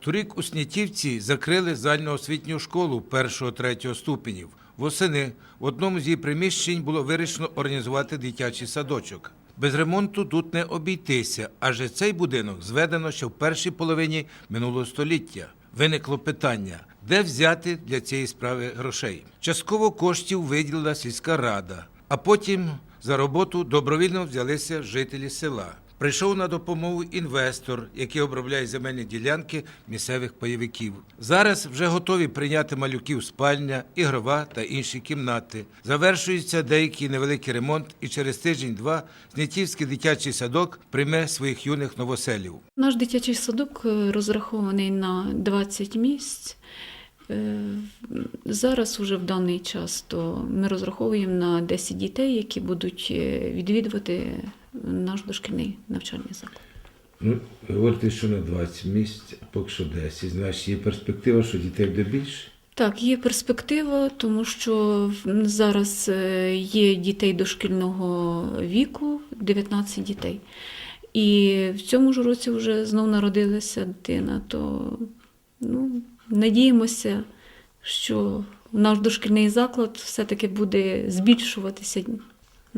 Торік у Снятівці закрили загальноосвітню школу першого-третього ступенів. Восени в одному з її приміщень було вирішено організувати дитячий садочок. Без ремонту тут не обійтися, адже цей будинок зведено ще в першій половині минулого століття. Виникло питання, де взяти для цієї справи грошей. Частково коштів виділила сільська рада, а потім за роботу добровільно взялися жителі села. Прийшов на допомогу інвестор, який обробляє земельні ділянки місцевих пайовиків. Зараз вже готові прийняти малюків спальня, ігрова та інші кімнати. Завершується деякий невеликий ремонт, і через тиждень-два Снятівський дитячий садок прийме своїх юних новоселів. Наш дитячий садок е, розрахований на 20 місць. Е, Зараз уже в даний час то ми розраховуємо на 10 дітей, які будуть е, відвідувати наш дошкільний навчальний заклад. Ну, говорите, що на 20 місць, а поки що 10. Значить, є перспектива, що дітей буде більше. Так, є перспектива, тому що зараз е, є дітей дошкільного віку, 19 дітей. І в цьому ж році вже знов народилася дитина, то ну, надіємося, що наш дошкільний заклад все-таки буде збільшуватися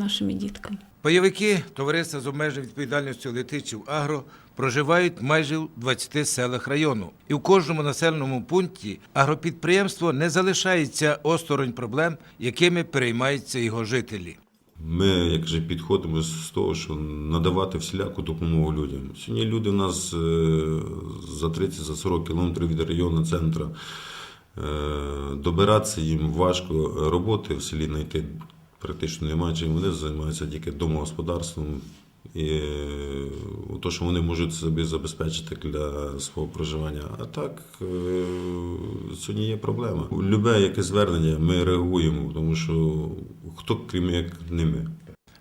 нашими дітками. Пайовики товариства з обмеженою відповідальністю Летичів Агро проживають майже в 20 селах району. І в кожному населеному пункті агропідприємство не залишається осторонь проблем, якими переймаються його жителі. Ми, як же, підходимо з того, що надавати всіляку допомогу людям. Сьогодні люди в нас е, за 30-40 кілометрів від районного центру. Е, Добиратися їм важко, роботи в селі знайти практично немає, чим вони займаються тільки домогосподарством. І е, то, що вони можуть собі забезпечити для свого проживання. А так е, сьогодні є проблема. Любе яке звернення ми реагуємо, тому що хто крім як не ми.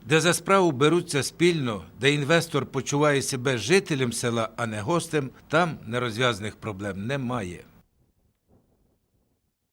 Де за справу беруться спільно, де інвестор почуває себе жителем села, а не гостем, там нерозв'язаних проблем немає.